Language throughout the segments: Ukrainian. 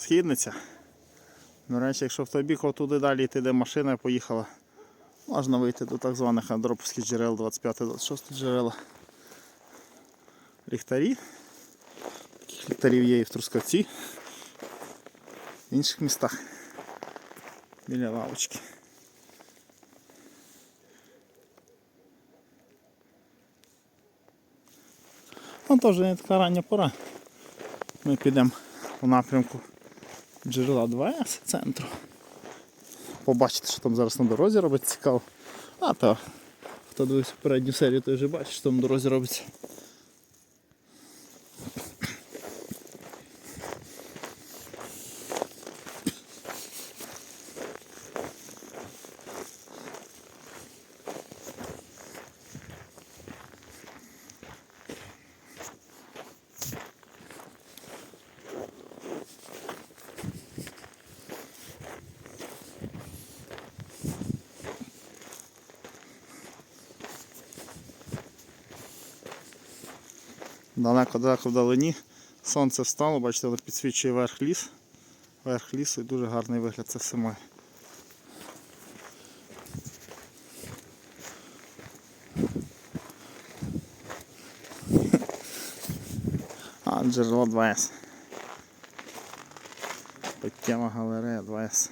Східниця. До речі, якщо в той бік отуди далі йти, де машина поїхала, можна вийти до так званих андроповських джерел 25-26 джерела. Ліхтарі. Таких ліхтарів є і в Трускавці, в інших містах. Біля лавочки. Ну, то вже не така рання пора. Ми підемо у напрямку джерела 2С центру. Побачити, що там зараз на дорозі робиться цікаво. А то, хто дивився попередню серію, той вже бачить, що там на дорозі робиться. Далеко-далеко вдалині. Сонце встало, бачите, воно підсвічує верх ліс. Верх лісу і дуже гарний вигляд це все має. А, джерело 2С. Питтєва галерея 2С.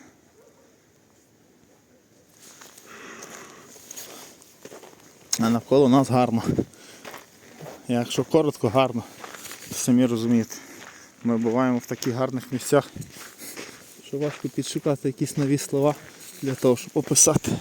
А навколо нас гарно. Якщо коротко, гарно, то самі розумієте. Ми буваємо в таких гарних місцях, що важко підшукати якісь нові слова для того, щоб описати.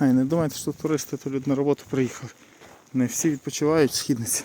Ай, не думайте, що туристи, то люди на роботу приїхали. Не всі відпочивають східниці.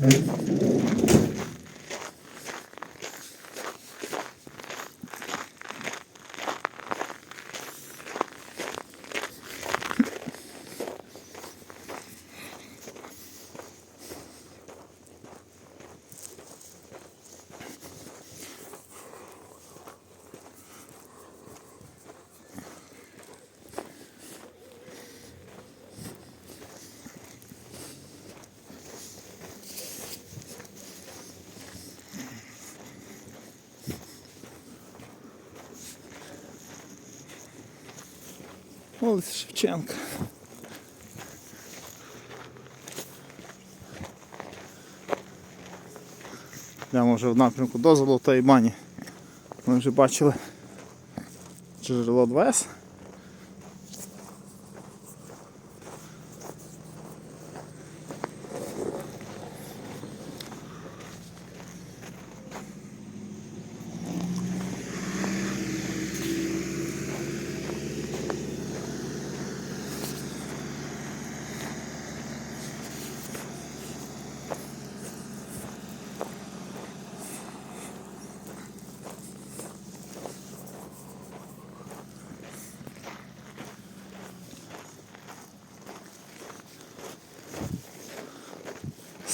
Mm-hmm. Вулиця Шевченка. Йдемо вже в напрямку до Золотої бані. Ми вже бачили джерело 2С.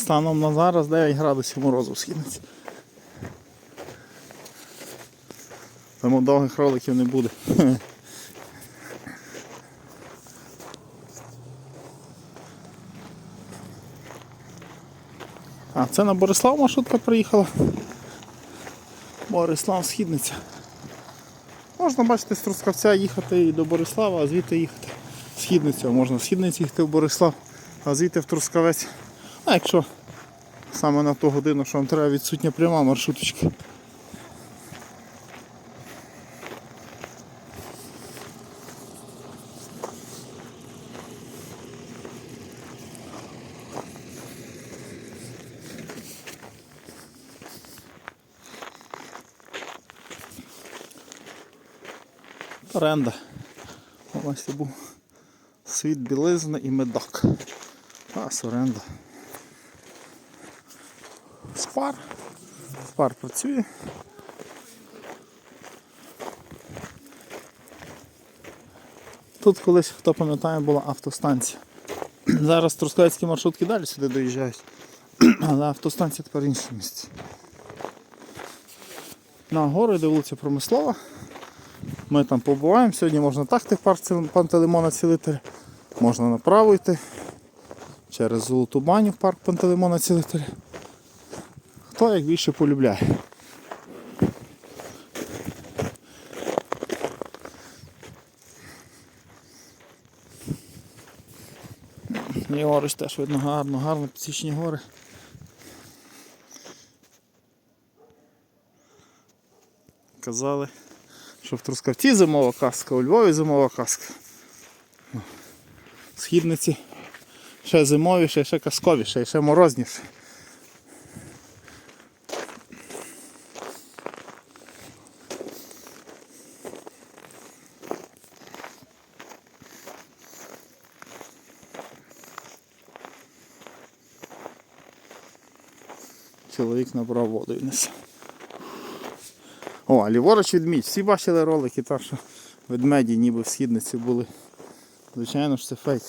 Станом на зараз 9 градусів морозу в східниці. Тому довгих роликів не буде. А, це на Борислав маршрутка приїхала. Борислав Східниця. Можна бачити з Трускавця їхати і до Борислава, а звідти їхати в Східницю. Можна в Східниці їхати в Борислав, а звідти в Трускавець. А якщо саме на ту годину, що вам треба відсутня пряма маршруточка. Оренда. Ось був світ білизни і медок. Пас оренда. Спар. Спар працює. Тут колись, хто пам'ятає, була автостанція. Зараз трускавецькі маршрутки далі сюди доїжджають. Але автостанція тепер в іншому місці. На гори, де вулиця Промислова. Ми там побуваємо. Сьогодні можна такти в парк Пантелеймона Цілителя. Можна направо йти. Через Золоту баню в парк Пантелеймона Цілителя. Хто як більше полюбляє. Ліворуч теж видно гарно, гарно підсічні гори. Казали, що в Трускавці зимова казка, у Львові зимова казка. Східниці ще зимовіше, ще казковіше, ще морозніше. Чоловік набрав воду і несе. О, а ліворуч ведмідь. Всі бачили ролики, так що ведмеді ніби в східниці були. Звичайно ж це фейк.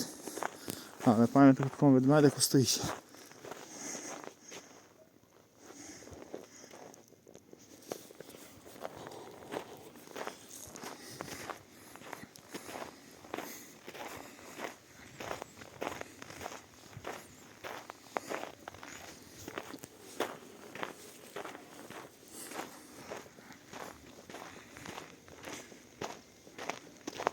А, пам'ятаю, в такому ведмедику стоїть.